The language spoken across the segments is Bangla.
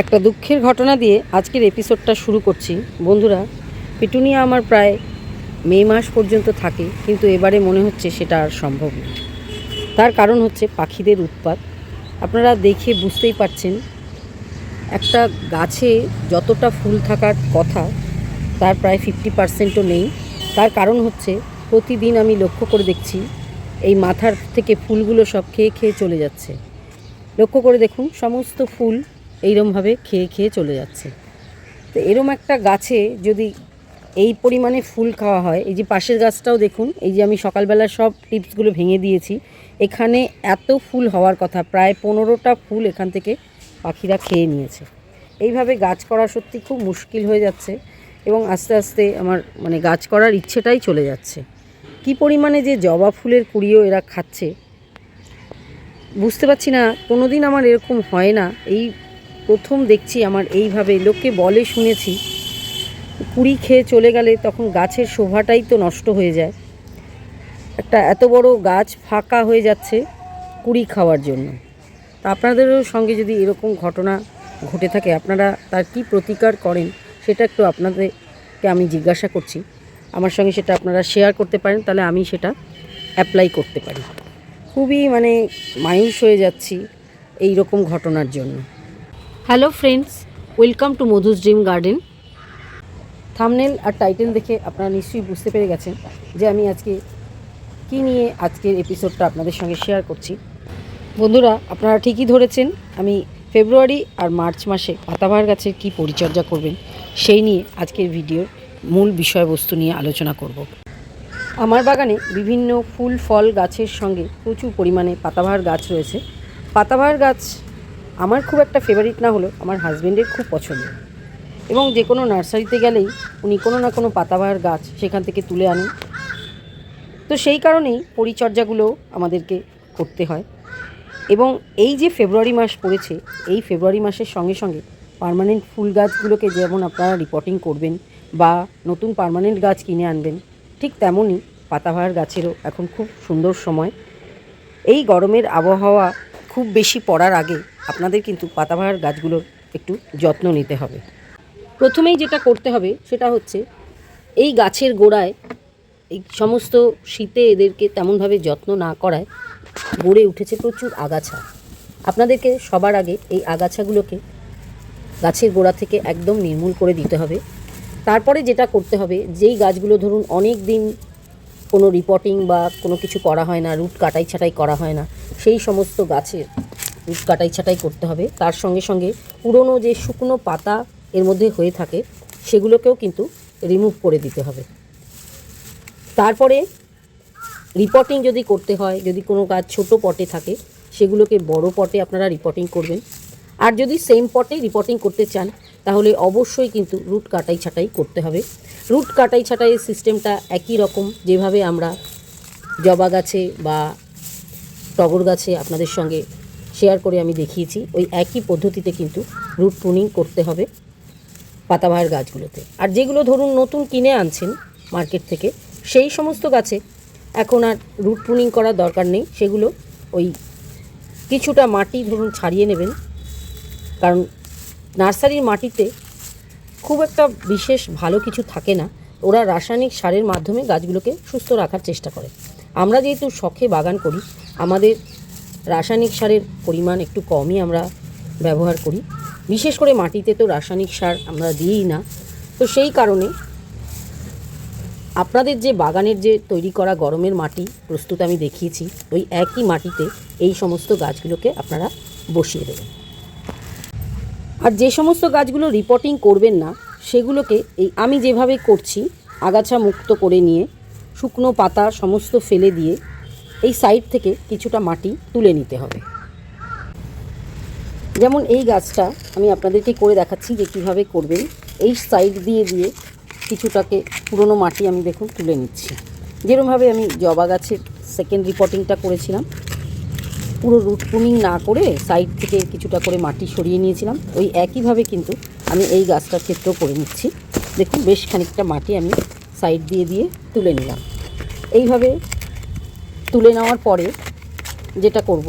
একটা দুঃখের ঘটনা দিয়ে আজকের এপিসোডটা শুরু করছি। বন্ধুরা, পিটুনিয়া আমার প্রায় মে মাস পর্যন্ত থাকে, কিন্তু এবারে মনে হচ্ছে সেটা আর সম্ভব না। তার কারণ হচ্ছে পাখিদের উৎপাত। আপনারা দেখে বুঝতেই পারছেন, একটা গাছে যতটা ফুল থাকার কথা, তার প্রায় ফিফটি পার্সেন্টও নেই। তার কারণ হচ্ছে প্রতিদিন আমি লক্ষ্য করে দেখছি, এই মাথার থেকে ফুলগুলো সব খেয়ে খেয়ে চলে যাচ্ছে। লক্ষ্য করে দেখুন, সমস্ত ফুল এইরমভাবে খেয়ে খেয়ে চলে যাচ্ছে। তো এরম একটা গাছে যদি এই পরিমাণে ফুল খাওয়া হয়, এই যে পাশের গাছটাও দেখুন, এই যে আমি সকালবেলা সব টিপসগুলো ভেঙে দিয়েছি, এখানে এত ফুল হওয়ার কথা, প্রায় পনেরোটা ফুল এখান থেকে পাখিরা খেয়ে নিয়েছে। এইভাবে গাছ করা সত্যি খুব মুশকিল হয়ে যাচ্ছে এবং আস্তে আস্তে আমার মানে গাছ করার ইচ্ছেটাই চলে যাচ্ছে। কি পরিমাণে যে জবা ফুলের কুড়িও এরা খাচ্ছে, বুঝতে পারছি না কোনো দিন আমার এরকম হয় না। এই প্রথম দেখছি আমার এইভাবে, লোককে বলে শুনেছি। কুড়ি খেয়ে চলে গেলে তখন গাছের শোভাটাই তো নষ্ট হয়ে যায়। একটা এত বড় গাছ ফাঁকা হয়ে যাচ্ছে কুড়ি খাওয়ার জন্য। তা আপনাদেরও সঙ্গে যদি এরকম ঘটনা ঘটে থাকে, আপনারা তার কি প্রতিকার করেন সেটা একটু আপনাদেরকে আমি জিজ্ঞাসা করছি। আমার সঙ্গে সেটা আপনারা শেয়ার করতে পারেন, তাহলে আমি সেটা অ্যাপ্লাই করতে পারি। খুবই মানে মায়ুস হয়ে যাচ্ছি এই রকম ঘটনার জন্য। Hello friends welcome to Madhu's dream garden thumbnail R title দেখে আপনারা নিশ্চয়ই বুঝতে পেরে গেছেন যে আমি আজকে কী নিয়ে আজকের এপিসোডটা আপনাদের সঙ্গে শেয়ার করছি। বন্ধুরা, আপনারা ঠিকই ধরেছেন, আমি ফেব্রুয়ারি আর মার্চ মাসে পাতাবাহার গাছের কী পরিচর্যা করবেন সেই নিয়ে আজকের ভিডিওর মূল বিষয়বস্তু নিয়ে আলোচনা করব। আমার বাগানে বিভিন্ন ফুল, ফল গাছের সঙ্গে প্রচুর পরিমাণে পাতাবাহার গাছ রয়েছে। পাতাবাহার গাছ আমার খুব একটা ফেভারিট না হলেও আমার হাজব্যান্ডের খুব পছন্দ। এবং যে কোনো নার্সারিতে গেলেই উনি কোনো না কোনো পাতাবাহার গাছ সেখান থেকে তুলে আনেন। তো সেই কারণেই পরিচর্যাগুলো আমাদেরকে করতে হয়। এবং এই যে ফেব্রুয়ারি মাস পড়েছে, এই ফেব্রুয়ারি মাসের সঙ্গে সঙ্গে পার্মানেন্ট ফুল গাছগুলোকে যেমন আপনারা রিপোর্টিং করবেন বা নতুন পার্মানেন্ট গাছ কিনে আনবেন, ঠিক তেমনই পাতাবাহার গাছেরও এখন খুব সুন্দর সময়। এই গরমের আবহাওয়া খুব বেশি পড়ার আগে আপনাদের কিন্তু পাতাবাহার গাছগুলোর একটু যত্ন নিতে হবে। প্রথমেই যেটা করতে হবে সেটা হচ্ছে এই গাছের গোড়ায় এই সমস্ত শীতে এদেরকে তেমনভাবে যত্ন না করায় গড়ে উঠেছে প্রচুর আগাছা। আপনাদেরকে সবার আগে এই আগাছাগুলোকে গাছের গোড়া থেকে একদম নির্মূল করে দিতে হবে। তারপরে যেটা করতে হবে, যেই গাছগুলো ধরুন অনেক দিন কোনো রিপোর্টিং বা কোনো কিছু করা হয় না, রুট কাটাই ছাটাই করা হয় না, সেই সমস্ত গাছের কাটাই ছাটাই করতে হবে। তার সঙ্গে সঙ্গে পুরনো যে শুকনো পাতা এর মধ্যে হয়ে থাকে, সেগুলোকেও কিন্তু রিমুভ করে দিতে হবে। তারপরে রিপোর্টিং যদি করতে হয়, যদি কোনো গাছ ছোট পটে থাকে, সেগুলোকে বড় পটে আপনারা রিপোর্টিং করবেন। আর যদি সেম পটে রিপোর্টিং করতে চান, তাহলে অবশ্যই কিন্তু রুট কাটাই ছাটাই করতে হবে। রুট কাটাই ছাটাইয়ের সিস্টেমটা একই রকম, যেভাবে আমরা জবা গাছে বা টগর গাছে আপনাদের সঙ্গে শেয়ার করে আমি দেখিয়েছি। ওই একই পদ্ধতিতে কিন্তু রুট প্রুনিং করতে হবে পাতাবাহার গাছগুলোতে। আর যেগুলো ধরুন নতুন কিনে আনছেন মার্কেট থেকে, সেই সমস্ত গাছে এখন আর রুট প্রুনিং করার দরকার নেই। সেগুলো ওই কিছুটা মাটি ধরুন ছাড়িয়ে নেবেন। কারণ নার্সারির মাটিতে খুব একটা বিশেষ ভালো কিছু থাকে না। ওরা রাসায়নিক সারের মাধ্যমে গাছগুলোকে সুস্থ রাখার চেষ্টা করে। আমরা যেহেতু শখে বাগান করি, আমাদের রাসায়নিক সারের পরিমাণ একটু কমই আমরা ব্যবহার করি। বিশেষ করে মাটিতে তো রাসায়নিক সার আমরা দিই না। তো সেই কারণে আপনাদের যে বাগানের যে তৈরি করা গরমের মাটি প্রস্তুত আমি দেখিয়েছি, ওই একই মাটিতে এই সমস্ত গাছগুলোকে আপনারা বসিয়ে দেবেন। আর যে সমস্ত গাছগুলো রিপোর্টিং করবেন না, সেগুলোকে এই আমি যেভাবে করছি, আগাছা মুক্ত করে নিয়ে, শুকনো পাতা সমস্ত ফেলে দিয়ে এই সাইড থেকে কিছুটা মাটি তুলে নিতে হবে। যেমন এই গাছটা আমি আপনাদেরকে করে দেখাচ্ছি যে কীভাবে করবেন। এই সাইড দিয়ে দিয়ে কিছুটাকে পুরনো মাটি আমি দেখুন তুলে নিচ্ছি। যেরমভাবে আমি জবা গাছের সেকেন্ড রিপোর্টিংটা করেছিলাম, পুরো রুট প্রুনিং না করে সাইড থেকে কিছুটা করে মাটি সরিয়ে নিয়েছিলাম। ওই একইভাবে কিন্তু আমি এই গাছটার ক্ষেত্রেও করে নিচ্ছি। দেখুন, বেশ খানিকটা মাটি আমি সাইড দিয়ে দিয়ে তুলে নিলাম। এইভাবে তুলে নেওয়ার পরে যেটা করব,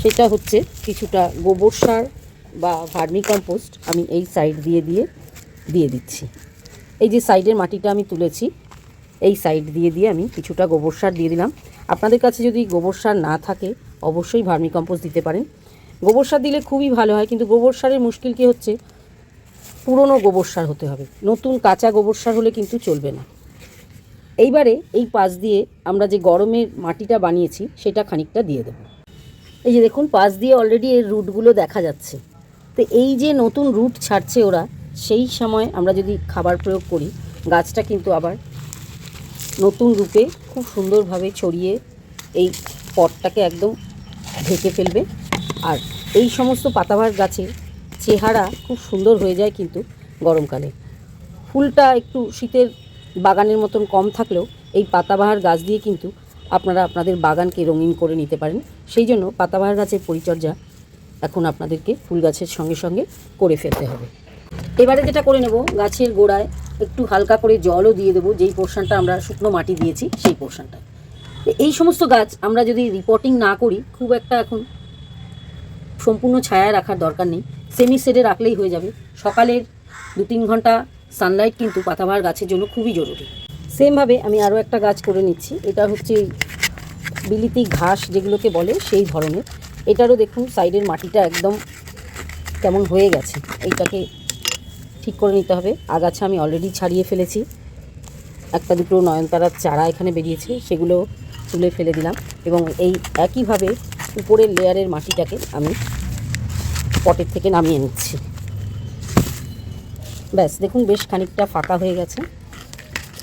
সেটা হচ্ছে কিছুটা গোবর সার বা ভার্মি কম্পোস্ট আমি এই সাইড দিয়ে দিয়ে দিয়ে দিচ্ছি। এই যে সাইডের মাটিটা আমি তুলেছি, এই সাইড দিয়ে দিয়ে আমি কিছুটা গোবর সার দিয়ে দিলাম। আপনাদের কাছে যদি গোবর সার না থাকে, অবশ্যই ভার্মি কম্পোস্ট দিতে পারেন। গোবর সার দিলে খুবই ভালো হয়, কিন্তু গোবর সারের মুশকিল কী হচ্ছে? পুরনো গোবর সার হতে হবে। নতুন কাঁচা গোবর সার হলে কিন্তু চলবে না। এইবারে এই পাশ দিয়ে আমরা যে গরমের মাটিটা বানিয়েছি, সেটা খানিকটা দিয়ে দেবো। এই যে দেখুন, পাশ দিয়ে অলরেডি এর রুটগুলো দেখা যাচ্ছে। তো এই যে নতুন রুট ছাড়ছে ওরা, সেই সময় আমরা যদি খাবার প্রয়োগ করি, গাছটা কিন্তু আবার নতুন রূপে খুব সুন্দরভাবে ছড়িয়ে এই পটটাকে একদম ঢেকে ফেলবে। আর এই সমস্ত পাতাবাহার গাছের চেহারা খুব সুন্দর হয়ে যায় কিন্তু গরমকালে। ফুলটা একটু শীতের বাগানের মতন কম থাকলেও এই পাতাবাহার গাছ দিয়ে কিন্তু আপনারা আপনাদের বাগানকে রঙিন করে নিতে পারেন। সেই জন্য পাতাবাহার গাছের পরিচর্যা এখন আপনাদেরকে ফুল গাছের সঙ্গে সঙ্গে করে ফেলতে হবে। এবারে যেটা করে নেব, গাছের গোড়ায় একটু হালকা করে জলও দিয়ে দেবো, যেই পোর্শনটা আমরা শুকনো মাটি দিয়েছি সেই পোর্শনটা এই সমস্ত গাছ আমরা যদি রিপোর্টিং না করি, খুব একটা এখন সম্পূর্ণ ছায়া রাখার দরকার নেই। সেমি শেডে রাখলেই হয়ে যাবে। সকালের দু তিন ঘণ্টা সানলাইট কিন্তু পাতাবাহার গাছের জন্য খুবই জরুরি। সেমভাবে আমি আরও একটা গাছ করে নিচ্ছি। এটা হচ্ছে বিলিতি ঘাস যেগুলোকে বলে সেই ধরনের। এটারও দেখুন, সাইডের মাটিটা একদম কেমন হয়ে গেছে। এইটাকে ঠিক করে নিতে হবে। আগাছা আমি অলরেডি ছাড়িয়ে ফেলেছি। একটা দুটো নয়নতারার চারা এখানে বেরিয়েছে, সেগুলো তুলে ফেলে দিলাম। এবং এই একইভাবে উপরের লেয়ারের মাটিটাকে আমি পটের থেকে নামিয়ে নিচ্ছি। ব্যাস, দেখুন বেশ খানিকটা ফাঁকা হয়ে গেছে।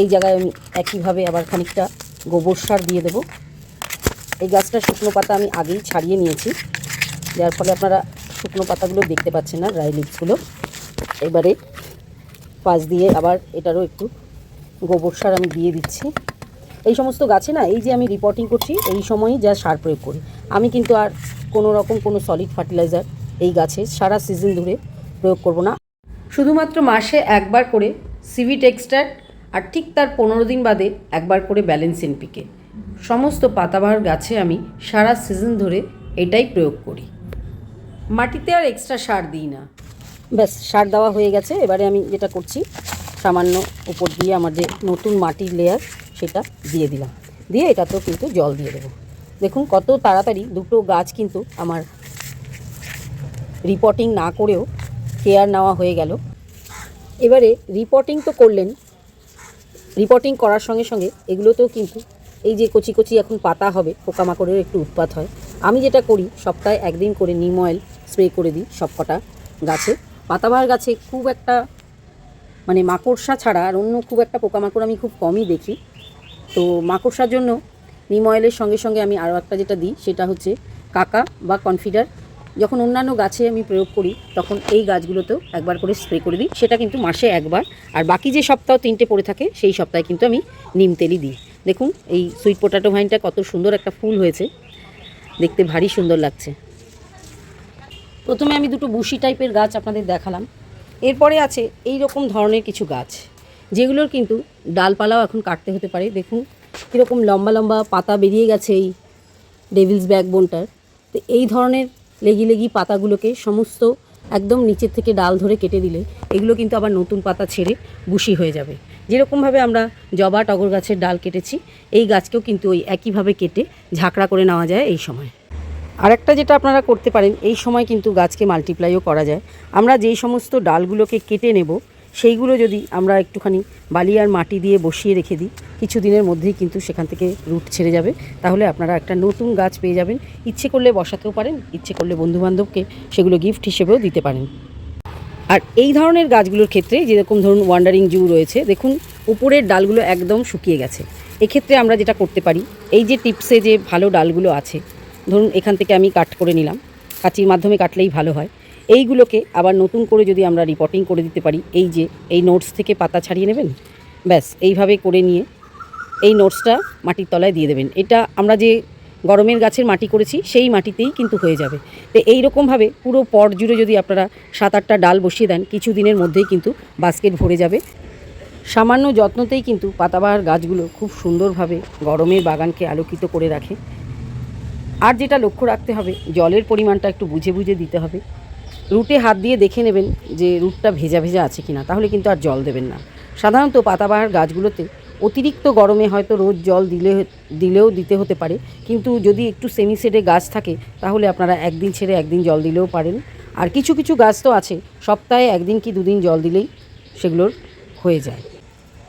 এই জায়গায় আমি একইভাবে আবার খানিকটা গোবর সার দিয়ে দেবো। এই গাছটা শুকনো পাতা আমি আগেই ছাড়িয়ে নিয়েছি। যার ফলে আপনারা শুকনো পাতাগুলো দেখতে পাচ্ছেন না ড্রাই লিভসগুলো এবারে পাশ দিয়ে আবার এটারও একটু গোবর সার আমি দিয়ে দিচ্ছি। এই সমস্ত গাছে না, এই যে আমি রিপোর্টিং করছি, এই সময়ই যা সার প্রয়োগ করি। আমি কিন্তু আর কোনো রকম কোনো সলিড ফার্টিলাইজার এই গাছে সারা সিজন ধরে প্রয়োগ করব না। শুধুমাত্র মাসে একবার করে সিভিট এক্সট্রাক্ট আর ঠিক তার পনেরো দিন বাদে একবার করে ব্যালেন্স এনপিকে সমস্ত পাতাবাহার গাছে আমি সারা সিজন ধরে এটাই প্রয়োগ করি। মাটিতে আর এক্সট্রা সার দিই না। ব্যাস, সার দেওয়া হয়ে গেছে, এবারে আমি যেটা করছি, সামান্য উপর দিয়ে আমার যে নতুন মাটির লেয়ার সেটা দিয়ে দিলাম। দিয়ে এটাতেও কিন্তু জল দিয়ে দেবো। দেখুন কত তাড়াতাড়ি দুটো গাছ কিন্তু আমার রিপোর্টিং না করেও কেয়ার নেওয়া হয়ে গেল। এবারে রিপোর্টিং তো করলেন। রিপোর্টিং করার সঙ্গে সঙ্গে এগুলোতেও কিন্তু এই যে কচি কচি এখন পাতা হবে, পোকামাকড়ের একটু উৎপাত হয়। আমি যেটা করি, সপ্তাহে একদিন করে নিম অয়েল স্প্রে করে দিই সবকটা গাছে। পাতাবাহার গাছে খুব একটা মানে মাকড়সা ছাড়া আর অন্য খুব একটা পোকামাকড় আমি খুব কমই দেখি। তো মাকড়সার জন্য নিম অয়েলের সঙ্গে সঙ্গে আমি আরও একটা যেটা দিই, সেটা হচ্ছে কাকা বা কনফিডার যখন অন্যান্য গাছে আমি প্রয়োগ করি, তখন এই গাছগুলোতেও একবার করে স্প্রে করে দিই। সেটা কিন্তু মাসে একবার। আর বাকি যে সপ্তাহ তিনটে পড়ে থাকে, সেই সপ্তাহে কিন্তু আমি নিম তেলই দিই। দেখুন, এই সুইট পোটাটো ভাইনটা কত সুন্দর একটা ফুল হয়েছে। দেখতে ভারী সুন্দর লাগছে। প্রথমে আমি দুটো বুশি টাইপের গাছ আপনাদের দেখালাম। এরপরে আছে এই রকম ধরনের কিছু গাছ, যেগুলোর কিন্তু ডালপালাও এখন কাটতে হতে পারে। দেখুন, কীরকম লম্বা লম্বা পাতা বেরিয়ে গেছে এই ডেভিলস ব্যাকবোনটার তো এই ধরনের লেগি লেগি পাতাগুলোকে সমস্ত একদম নিচের থেকে ডাল ধরে কেটে দিলে এগুলো কিন্তু আবার নতুন পাতা ছেড়ে বুশি হয়ে যাবে। যেরকমভাবে আমরা জবা, টগর গাছের ডাল কেটেছি, এই গাছকেও কিন্তু ওই একইভাবে কেটে ঝাঁকড়া করে নেওয়া যায় এই সময়। আরেকটা যেটা আপনারা করতে পারেন, এই সময় কিন্তু গাছকে মাল্টিপ্লাইও করা যায়। আমরা যেই সমস্ত ডালগুলোকে কেটে নেব সেইগুলো যদি আমরা একটুখানি বালি আর মাটি দিয়ে বসিয়ে রেখে দিই কিছু দিনের মধ্যেই কিন্তু সেখান থেকে রুট ছেড়ে যাবে। তাহলে আপনারা একটা নতুন গাছ পেয়ে যাবেন। ইচ্ছে করলে বসাতেও পারেন, ইচ্ছে করলে বন্ধুবান্ধবকে সেগুলো গিফট হিসেবেও দিতে পারেন। আর এই ধরনের গাছগুলোর ক্ষেত্রে যেরকম ধরুন ওয়ান্ডারিং জু রয়েছে, দেখুন উপরের ডালগুলো একদম শুকিয়ে গেছে। এক্ষেত্রে আমরা যেটা করতে পারি, এই যে টিপসে যে ভালো ডালগুলো আছে, ধরুন এখান থেকে আমি কাট করে নিলাম। কাঁচির মাধ্যমে কাটলেই ভালো হয়। এইগুলোকে আবার নতুন করে যদি আমরা রিপোর্টিং করে দিতে পারি, এই যে, এই নোটস থেকে পাতা ছাড়িয়ে নেবেন? ব্যাস, এইভাবে করে নিয়ে এই নোটসটা মাটির তলায় দিয়ে দেবেন। এটা আমরা যে গরমের গাছের মাটি করেছি, সেই মাটিতেই কিন্তু হয়ে যাবে। তো এই রকমভাবে পুরো পট জুড়ে যদি আপনারা সাত আটটা ডাল বসিয়ে দেন কিছু দিনের মধ্যেই কিন্তু বাস্কেট ভরে যাবে। সামান্য যত্নতেই কিন্তু পাতাবাহার গাছগুলো খুব সুন্দরভাবে গরমের বাগানকে আলোকিত করে রাখে। আর যেটা লক্ষ্য রাখতে হবে, জলের পরিমাণটা একটু বুঝে বুঝে দিতে হবে। রুটে হাত দিয়ে দেখে নেবেন যে রুটটা ভেজা ভেজা আছে কিনা, তাহলে কিন্তু আর জল দেবেন না। সাধারণত পাতাবাহার গাছগুলোতে অতিরিক্ত গরমে হয়তো রোজ জল দিলে, দিলেও দিতে হতে পারে, কিন্তু যদি একটু সেমি সেডে গাছ থাকে, তাহলে আপনারা একদিন ছেড়ে একদিন জল দিলেও পারেন। আর কিছু কিছু গাছ তো আছে, সপ্তাহে একদিন কি দুদিন জল দিলেই সেগুলোর হয়ে যায়।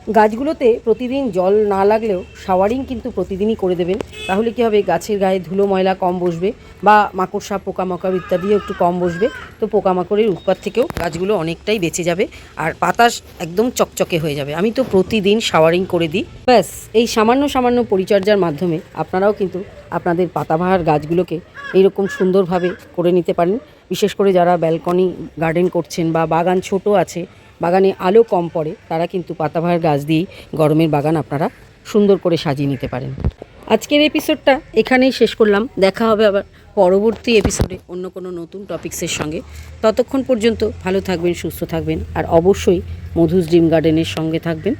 গাছগুলোতে প্রতিদিন জল না লাগলেও শাওয়ারিং কিন্তু প্রতিদিনই করে দেবেন। তাহলে কি হবে? গাছের গায়ে ধুলো, ময়লা কম বসবে বা মাকড়সা, পোকামাকড় ইত্যাদিও একটু কম বসবে। তো পোকামাকড়ের উৎপাত থেকেও গাছগুলো অনেকটাই বেঁচে যাবে আর বাতাস একদম চকচকে হয়ে যাবে। আমি তো প্রতিদিন শাওয়ারিং করে দিই। ব্যাস, এই সামান্য সামান্য পরিচর্যার মাধ্যমে আপনারাও কিন্তু আপনাদের পাতাবাহার গাছগুলোকে এইরকম সুন্দরভাবে করে নিতে পারেন। বিশেষ করে যারা ব্যালকনি গার্ডেন করছেন বা বাগান ছোট আছে বাগানে আলো কম পড়ে, তারা কিন্তু পাতাবাহার গাছ দিয়েই গরমের বাগান আপনারা সুন্দর করে সাজিয়ে নিতে পারেন। আজকের এপিসোডটা এখানেই শেষ করলাম। দেখা হবে আবার পরবর্তী এপিসোডে অন্য কোনো নতুন টপিক্সের সঙ্গে। ততক্ষণ পর্যন্ত ভালো থাকবেন, সুস্থ থাকবেন, আর অবশ্যই মধুস ড্রিম গার্ডেনের সঙ্গে থাকবেন।